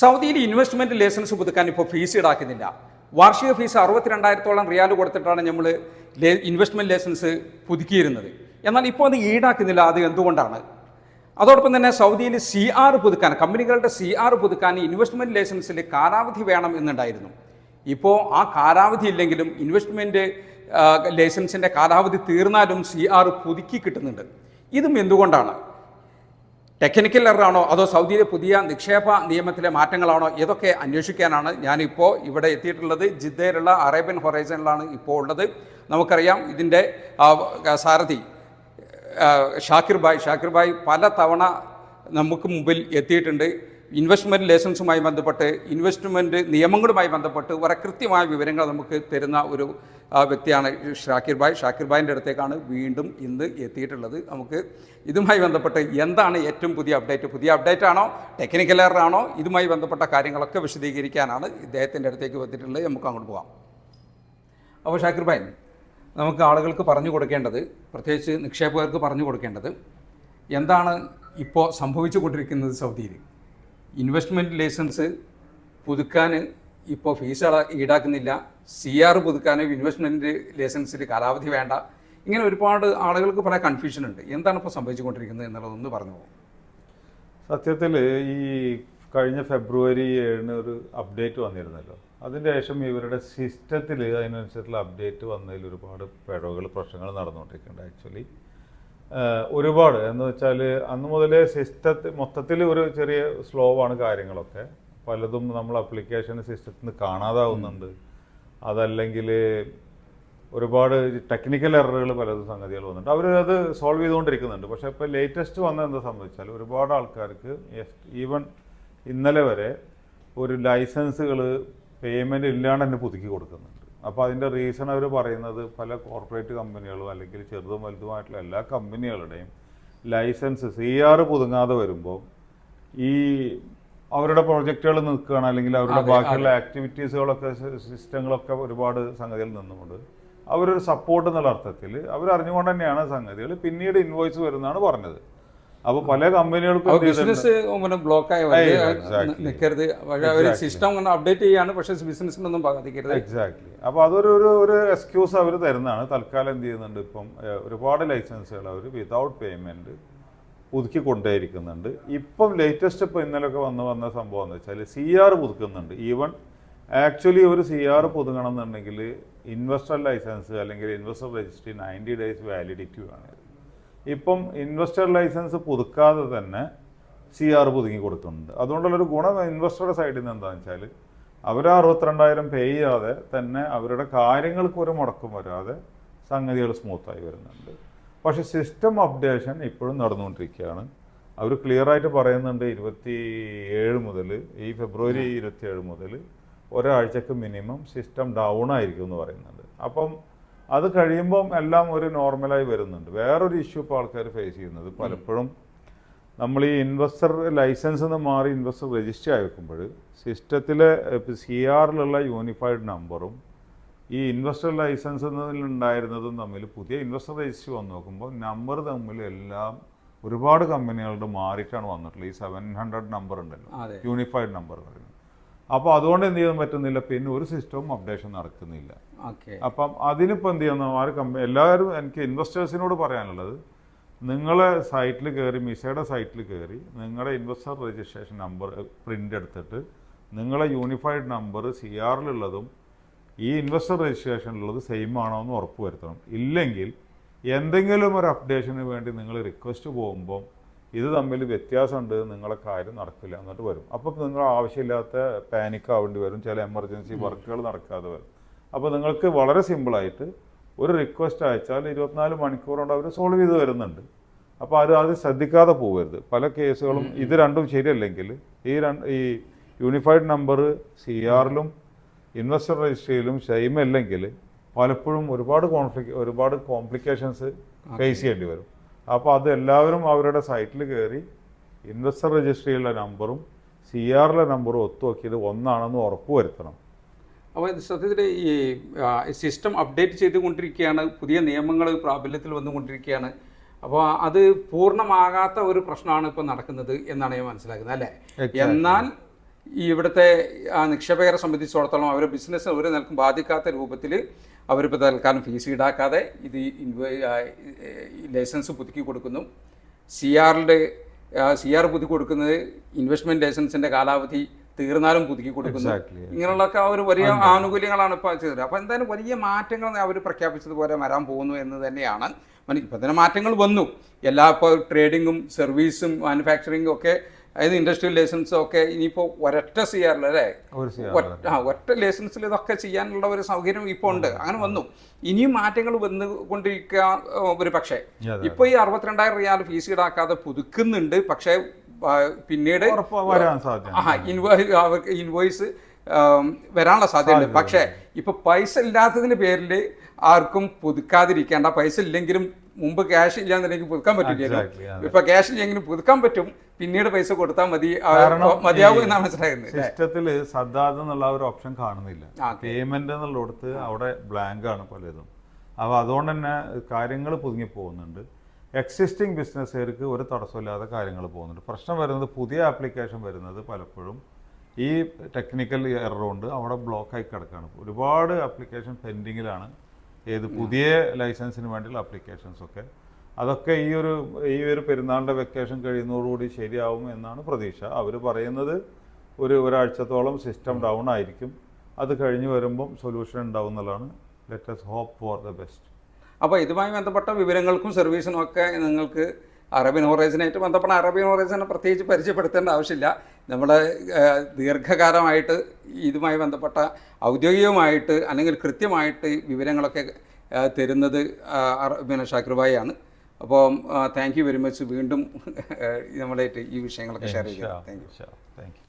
സൗദിയിൽ investment licence പുതുക്കാൻ ഇപ്പോൾ ഫീസ് ഈടാക്കുന്നില്ല. വാർഷിക ഫീസ് അറുപത്തിരണ്ടായിരത്തോളം റിയാൽ കൊടുത്തിട്ടാണ് നമ്മൾ ഇൻവെസ്റ്റ്മെന്റ് ലൈസൻസ് പുതുക്കിയിരുന്നത്. എന്നാൽ ഇപ്പോൾ അത് ഈടാക്കുന്നില്ല. അത് എന്തുകൊണ്ടാണ്? അതോടൊപ്പം തന്നെ സൗദിയിൽ സി ആർ പുതുക്കാൻ കമ്പനികളുടെ സി ആർ പുതുക്കാൻ ഇൻവെസ്റ്റ്മെന്റ് ലൈസൻസിൽ കാലാവധി വേണം എന്നുണ്ടായിരുന്നു. ഇപ്പോൾ ആ കാലാവധി ഇല്ലെങ്കിലും ഇൻവെസ്റ്റ്മെന്റ് ലൈസൻസിന്റെ കാലാവധി തീർന്നാലും സി ആർ പുതുക്കി കിട്ടുന്നുണ്ട്. ഇതും എന്തുകൊണ്ടാണ്? ടെക്നിക്കൽ എററാണോ അതോ സൗദിയിലെ പുതിയ നിക്ഷേപ നിയമത്തിലെ മാറ്റങ്ങളാണോ? ഇതൊക്കെ അന്വേഷിക്കാനാണ് ഞാനിപ്പോൾ ഇവിടെ എത്തിയിട്ടുള്ളത്? ജിദ്ദയിലുള്ള അറേബ്യൻ ഹൊറൈസണിലാണ് ഇപ്പോൾ ഉള്ളത്. നമുക്കറിയാം ഇതിന്റെ സാരഥി ഷാക്കിർ ഭായ്. ഷാക്കിർ ഭായ് പല തവണ നമുക്ക് മുമ്പിൽ എത്തിയിട്ടുണ്ട്. ഇൻവെസ്റ്റ്മെന്റ് ലൈസൻസുമായി ബന്ധപ്പെട്ട് ഇൻവെസ്റ്റ്മെന്റ് നിയമങ്ങളുമായി ബന്ധപ്പെട്ട് വളരെ കൃത്യമായ വിവരങ്ങൾ നമുക്ക് തരുന്ന ഒരു വ്യക്തിയാണ് ഷാക്കിർ ഭായ്. ഷാക്കിർ ഭായിന്റെ അടുത്തേക്കാണ് വീണ്ടും ഇന്ന് എത്തിയിട്ടുള്ളത്. നമുക്ക് ഇതുമായി ബന്ധപ്പെട്ട് എന്താണ് ഏറ്റവും പുതിയ അപ്ഡേറ്റ് പുതിയ അപ്ഡേറ്റ് ആണോ? ടെക്നിക്കൽ എറർ ആണോ? ഇതുമായി ബന്ധപ്പെട്ട കാര്യങ്ങളൊക്കെ വിശദീകരിക്കാനാണ് ഇദ്ദേഹത്തിന്റെ അടുത്തേക്ക് വന്നിട്ടുള്ളത്. നമുക്ക് അങ്ങോട്ട് പോകാം. അപ്പോൾ ഷാക്കിർ ഭായ് നമുക്ക് ആളുകൾക്ക് പറഞ്ഞു കൊടുക്കേണ്ടത് പ്രത്യേകിച്ച് നിക്ഷേപകർക്ക് പറഞ്ഞു കൊടുക്കേണ്ടത് എന്താണ് ഇപ്പോൾ സംഭവിച്ചു കൊണ്ടിരിക്കുന്നത് സൗദിയിൽ? ഇൻവെസ്റ്റ്മെന്റ് ലൈസൻസ് പുതുക്കാൻ ഇപ്പോൾ ഫീസ് ഈടാക്കുന്നില്ല. സി ആർ പുതുക്കാൻ ഇൻവെസ്റ്റ്മെന്റ് ലൈസൻസിൽ കാലാവധി വേണ്ട. ഇങ്ങനെ ഒരുപാട് ആളുകൾക്ക് പല കൺഫ്യൂഷൻ ഉണ്ട്. എന്താണ് ഇപ്പോൾ സംഭവിച്ചുകൊണ്ടിരിക്കുന്നത് എന്നുള്ളതൊന്ന് പറഞ്ഞു പോകും. സത്യത്തിൽ ഈ കഴിഞ്ഞ ഫെബ്രുവരി ഏഴിന് ഒരു അപ്ഡേറ്റ് വന്നിരുന്നല്ലോ. അതിന്റെ ശേഷം ഇവരുടെ സിസ്റ്റത്തിൽ അതിനനുസരിച്ചുള്ള അപ്ഡേറ്റ് വന്നതിൽ ഒരുപാട് പിഴവുകൾ പ്രശ്നങ്ങൾ നടന്നുകൊണ്ടിരിക്കുന്നുണ്ട്. ആക്ച്വലി ഒരുപാട്. എന്ന് വെച്ചാൽ അന്ന് മുതലേ സിസ്റ്റത്തിൽ മൊത്തത്തിൽ ഒരു ചെറിയ സ്ലോ ആണ് കാര്യങ്ങളൊക്കെ. പലതും നമ്മൾ അപ്ലിക്കേഷൻ സിസ്റ്റത്തിൽ നിന്ന് കാണാതാവുന്നുണ്ട്. അതല്ലെങ്കിൽ ഒരുപാട് ടെക്നിക്കൽ എററുകൾ പലതും സംഗതികൾ വന്നിട്ടുണ്ട്. അവർ അത് സോൾവ് ചെയ്തുകൊണ്ടിരിക്കുന്നുണ്ട്. പക്ഷേ ഇപ്പോൾ ലേറ്റസ്റ്റ് വന്നത് എന്താ സംഭവിച്ചാൽ ഒരുപാട് ആൾക്കാർക്ക് ഈവൻ ഇന്നലെ വരെ ഒരു ലൈസൻസുകൾ പേയ്മെന്റ് ഇല്ലാണ്ട് തന്നെ പുതുക്കി കൊടുക്കുന്നുണ്ട്. അപ്പോൾ അതിന്റെ റീസൺ അവർ പറയുന്നത് പല കോർപ്പറേറ്റ് കമ്പനികളും അല്ലെങ്കിൽ ചെറുതും വലുതുമായിട്ടുള്ള എല്ലാ കമ്പനികളുടെയും ലൈസൻസ് സി ആർ പുതുങ്ങാതെ വരുമ്പോൾ ഈ അവരുടെ പ്രോജക്റ്റുകൾ നിൽക്കുകയാണ് അല്ലെങ്കിൽ അവരുടെ ബാക്കിയുള്ള ആക്ടിവിറ്റീസുകളൊക്കെ സിസ്റ്റങ്ങളൊക്കെ ഒരുപാട് സംഗതികൾ നിന്നുകൊണ്ട് അവരൊരു സപ്പോർട്ട് എന്നുള്ള അർത്ഥത്തിൽ അവർ അറിഞ്ഞുകൊണ്ട് തന്നെയാണ് സംഗതികൾ പിന്നീട് ഇൻവോയ്സ് വരുന്നതാണ് പറഞ്ഞത്. അപ്പോൾ പല കമ്പനികൾക്കും? ബിസിനസ് ബ്ലോക്ക് ആയി. നിൽക്കരുത് പക്ഷേ അവർ സിസ്റ്റം ഒന്ന് അപ്ഡേറ്റ് ചെയ്യാണ് പക്ഷേ ബിസിനസ്സിനൊന്നും ബാധിക്കരുത്. എക്സാക്ട്ലി അപ്പോൾ അതൊരു ഒരു ഒരു എക്സ്ക്യൂസ് അവർ തരുന്നതാണ്. തൽക്കാലം എന്ത് ചെയ്യുന്നുണ്ട് ഇപ്പം ഒരുപാട് ലൈസൻസുകൾ അവർ വിതൗട്ട് പേയ്മെന്റ് പുതുക്കി കൊണ്ടേയിരിക്കുന്നുണ്ട്. ഇപ്പം ലേറ്റസ്റ്റ് ഇപ്പോൾ ഇന്നലെയൊക്കെ വന്ന് വന്ന സംഭവം എന്ന് വെച്ചാൽ സി ആർ പുതുക്കുന്നുണ്ട്. ഈവൻ ആക്ച്വലി ഒരു സി ആർ പുതുങ്ങണം എന്നുണ്ടെങ്കിൽ ഇൻവെസ്റ്റർ ലൈസൻസ് അല്ലെങ്കിൽ investor registry ninety days validity വേണം. ഇപ്പം ഇൻവെസ്റ്റർ ലൈസൻസ് പുതുക്കാതെ തന്നെ സി ആർ പുതുങ്ങി കൊടുക്കുന്നുണ്ട്. അതുകൊണ്ടുള്ളൊരു ഗുണം ഇൻവെസ്റ്ററുടെ സൈഡിൽ നിന്ന് എന്താണെന്ന് വെച്ചാൽ അവർ അറുപത്തിരണ്ടായിരം പേ ചെയ്യാതെ തന്നെ അവരുടെ കാര്യങ്ങൾക്ക് ഒരു മുടക്കം വരാതെ സംഗതികൾ സ്മൂത്തായി വരുന്നുണ്ട്. പക്ഷേ സിസ്റ്റം അപ്ഡേഷൻ ഇപ്പോഴും നടന്നുകൊണ്ടിരിക്കുകയാണ്. അവർ ക്ലിയർ ആയിട്ട് പറയുന്നുണ്ട് ഇരുപത്തി ഏഴ് മുതൽ ഈ ഫെബ്രുവരി ഇരുപത്തി ഏഴ് മുതൽ ഒരാഴ്ചക്ക് മിനിമം സിസ്റ്റം ഡൗൺ ആയിരിക്കും എന്ന് പറയുന്നുണ്ട്. അപ്പം അത് കഴിയുമ്പം എല്ലാം ഒരു നോർമലായി വരുന്നുണ്ട്. വേറൊരു ഇഷ്യൂ ഇപ്പോൾ ആൾക്കാർ ഫേസ് ചെയ്യുന്നത് പലപ്പോഴും നമ്മൾ ഈ ഇൻവെസ്റ്റർ ലൈസൻസ് നിന്ന് മാറി ഇൻവെസ്റ്റർ രജിസ്റ്റർ ആയി വെക്കുമ്പോൾ സിസ്റ്റത്തിലെ സി ആറിലുള്ള യൂണിഫൈഡ് നമ്പറും ഈ ഇൻവെസ്റ്റർ ലൈസൻസ് എന്നതിലുണ്ടായിരുന്നതും തമ്മിൽ പുതിയ ഇൻവെസ്റ്റർ രജിസ്റ്റർ വന്ന് നോക്കുമ്പോൾ നമ്പർ തമ്മിൽ എല്ലാം ഒരുപാട് കമ്പനികളുടെ മാറിയിട്ടാണ് വന്നിട്ടുള്ളത്. ഈ സെവൻ ഹൺഡ്രഡ് നമ്പർ ഉണ്ടല്ലോ. യൂണിഫൈഡ് നമ്പർ പറയുന്നത്. അപ്പോൾ അതുകൊണ്ട് എന്ത് ചെയ്യാൻ പറ്റുന്നില്ല? പിന്നെ ഒരു സിസ്റ്റവും അപ്ഡേഷൻ നടക്കുന്നില്ല. അപ്പം അതിനിപ്പോൾ എന്ത് ചെയ്യുന്നു? ആര് കമ്പനി എല്ലാവരും എനിക്ക് ഇൻവെസ്റ്റേഴ്സിനോട് പറയാനുള്ളത് നിങ്ങളെ സൈറ്റിൽ കയറി മിസയുടെ സൈറ്റിൽ കയറി നിങ്ങളുടെ ഇൻവെസ്റ്റർ രജിസ്ട്രേഷൻ നമ്പർ പ്രിന്റ് എടുത്തിട്ട് നിങ്ങളെ യൂണിഫൈഡ് നമ്പർ സി ആറിലുള്ളതും ഈ ഇൻവെസ്റ്റർ രജിസ്ട്രേഷനിലുള്ളത് സെയിം ആണോ എന്ന് ഉറപ്പ് വരുത്തണം. ഇല്ലെങ്കിൽ എന്തെങ്കിലും ഒരു അപ്ഡേഷന് വേണ്ടി നിങ്ങൾ റിക്വസ്റ്റ് പോകുമ്പോൾ ഇത് തമ്മിൽ വ്യത്യാസമുണ്ട് നിങ്ങളെ കാര്യം നടക്കില്ല എന്നിട്ട് വരും. അപ്പോൾ നിങ്ങൾ ആവശ്യമില്ലാത്ത പാനിക് ആവേണ്ടി വരും ചില എമർജൻസി വർക്കുകൾ നടക്കാതെ വരും. അപ്പോൾ നിങ്ങൾക്ക് വളരെ സിമ്പിളായിട്ട് ഒരു റിക്വസ്റ്റ് അയച്ചാൽ ഇരുപത്തിനാല് മണിക്കൂർ കൊണ്ട് അവർ സോൾവ് ചെയ്ത് വരുന്നുണ്ട് അപ്പോൾ അത് അത് ശ്രദ്ധിക്കാതെ പോകരുത് പല കേസുകളും ഇത് രണ്ടും ശരിയല്ലെങ്കിൽ ഈ രണ്ട് ഈ യൂണിഫൈഡ് നമ്പർ സി ആറിലും ഇൻവെസ്റ്റർ രജിസ്ട്രിയിലും സെയിം അല്ലെങ്കിൽ പലപ്പോഴും ഒരുപാട് കോൺഫ്ലിക് ഒരുപാട് കോംപ്ലിക്കേഷൻസ് ഫേസ് ചെയ്യേണ്ടി വരും. അപ്പോൾ അത് എല്ലാവരും അവരുടെ സൈറ്റിൽ കയറി ഇൻവെസ്റ്റർ രജിസ്ട്രിയിലെ നമ്പറും സി ആറിലെ നമ്പറും ഒത്തുനോക്കിയത് ഒന്നാണെന്ന് ഉറപ്പ് വരുത്തണം. അപ്പോൾ സത്യത്തിൽ ഈ സിസ്റ്റം അപ്ഡേറ്റ് ചെയ്തുകൊണ്ടിരിക്കുകയാണ്. പുതിയ നിയമങ്ങൾ പ്രാബല്യത്തിൽ വന്നുകൊണ്ടിരിക്കുകയാണ്. അപ്പോൾ അത് പൂർണമാകാത്ത ഒരു പ്രശ്നമാണ് ഇപ്പോൾ നടക്കുന്നത് എന്നാണ് ഞാൻ മനസ്സിലാക്കുന്നത് അല്ലേ? എന്നാൽ ഈ ഇവിടുത്തെ ആ, നിക്ഷേപകരെ സംബന്ധിച്ചിടത്തോളം അവരുടെ ബിസിനസ് ഒരു നിലക്കും ബാധിക്കാത്ത രൂപത്തിൽ അവരിപ്പോൾ തൽക്കാലം ഫീസ് ഈടാക്കാതെ ഇത് ലൈസൻസ് പുതുക്കി കൊടുക്കുന്നു. സി ആറിന്റെ സി ആർ പുതുക്കി കൊടുക്കുന്നത് ഇൻവെസ്റ്റ്മെന്റ് ലൈസൻസിന്റെ കാലാവധി തീർന്നാലും പുതുക്കി കൊടുക്കുന്നു. ആ ഒരു വലിയ ആനുകൂല്യങ്ങളാണ് ഇപ്പോൾ ചെയ്തത്. അപ്പോൾ എന്തായാലും വലിയ മാറ്റങ്ങൾ അവർ പ്രഖ്യാപിച്ചതുപോലെ വരാൻ പോകുന്നു എന്ന് തന്നെയാണ്. ഇപ്പം തന്നെ മാറ്റങ്ങൾ വന്നു. എല്ലാ ഇപ്പോൾ ട്രേഡിങ്ങും സർവീസും മാനുഫാക്ചറിങ്ങും ഒക്കെ അതായത് ഇൻഡസ്ട്രിയൽ ലൈസൻസ് ഒക്കെ ഇനിയിപ്പോൾ ഒരൊറ്റ സി ആറിൽ അല്ലേ? ആ ഒറ്റ ലൈസൻസിൽ ഇതൊക്കെ ചെയ്യാനുള്ള ഒരു സൗകര്യം ഇപ്പോൾ ഉണ്ട്. അങ്ങനെ വന്നു. ഇനിയും മാറ്റങ്ങൾ വന്നുകൊണ്ടിരിക്കുക കൊണ്ടിരിക്കുക ഒരു പക്ഷേ. ഇപ്പൊ ഇപ്പോൾ ഈ അറുപത്തിരണ്ടായിരം റിയാൽ ഫീസ് ഈടാക്കാതെ പുതുക്കുന്നുണ്ട്. പക്ഷേ പിന്നീട് ആ ഇൻവോയ്സ് വരാനുള്ള സാധ്യതയുണ്ട്. പക്ഷേ ഇപ്പൊ പൈസ ഇല്ലാത്തതിന്റെ പേരിൽ ആർക്കും പുതുക്കാതിരിക്കേണ്ട പൈസ ഇല്ലെങ്കിലും മുമ്പ് ക്യാഷ് ഇല്ലാന്നുണ്ടെങ്കിൽ പുതുക്കാൻ പറ്റില്ലല്ലോ Exactly, ഇപ്പൊ ക്യാഷ് ഇല്ലെങ്കിലും പുതുക്കാൻ പറ്റും. പിന്നീട് പൈസ കൊടുത്താൽ മതി. മതിയാവും എന്നാണ് മനസ്സിലാക്കുന്നത്? സിസ്റ്റത്തിൽ സദ്ദാദ് എന്നുള്ള ഒരു ഓപ്ഷൻ കാണുന്നില്ല. പേയ്മെന്റ് എന്നുള്ളിടത്ത് അവിടെ ബ്ലാങ്ക് ആണ് പലതും. അപ്പോൾ അതുകൊണ്ട് തന്നെ കാര്യങ്ങൾ പുതുങ്ങി പോകുന്നുണ്ട്. എക്സിസ്റ്റിംഗ് ബിസിനസ്സുകാർക്ക് ഒരു തടസ്സമില്ലാതെ കാര്യങ്ങൾ പോകുന്നുണ്ട്. പ്രശ്നം വരുന്നത് പുതിയ ആപ്ലിക്കേഷൻ വരുന്നത് പലപ്പോഴും ഈ ടെക്നിക്കൽ എറർ കൊണ്ട് അവിടെ ബ്ലോക്ക് ആയി കിടക്കുകയാണ് ഒരുപാട് ആപ്ലിക്കേഷൻ പെൻഡിങ്ങിലാണ് ഏത് പുതിയ ലൈസൻസിന് വേണ്ടിയുള്ള അപ്ലിക്കേഷൻസ് ഒക്കെ. അതൊക്കെ ഈ ഒരു ഈ ഒരു പെരുന്നാളിന്റെ വെക്കേഷൻ കഴിയുന്നതോടുകൂടി ശരിയാവും എന്നാണ് പ്രതീക്ഷ. അവർ പറയുന്നത് ഒരു ഒരാഴ്ചത്തോളം സിസ്റ്റം ഡൗൺ ആയിരിക്കും. അത് കഴിഞ്ഞ് വരുമ്പം സൊല്യൂഷൻ ഉണ്ടാവും എന്നുള്ളതാണ്. Let's hope for the best അപ്പോൾ ഇതുമായി ബന്ധപ്പെട്ട വിവരങ്ങൾക്കും സർവീസിനും ഒക്കെ നിങ്ങൾക്ക് അറബിൻ ഹോറൈസിനായിട്ട് ബന്ധപ്പെട്ട അറബിൻ ഹോറൈസിനെ പ്രത്യേകിച്ച് പരിചയപ്പെടുത്തേണ്ട ആവശ്യമില്ല. നമ്മൾ ദീർഘകാലമായിട്ട് ഇതുമായി ബന്ധപ്പെട്ട ഔദ്യോഗികമായിട്ട് അല്ലെങ്കിൽ കൃത്യമായിട്ട് വിവരങ്ങളൊക്കെ തരുന്നത് പിന്നെ ഷാക്കിർബായിയാണ് അപ്പോൾ താങ്ക് യു വെരി മച്ച് വീണ്ടും നമ്മളായിട്ട് ഈ വിഷയങ്ങളൊക്കെ ഷെയർ ചെയ്തു താങ്ക് യു താങ്ക് യു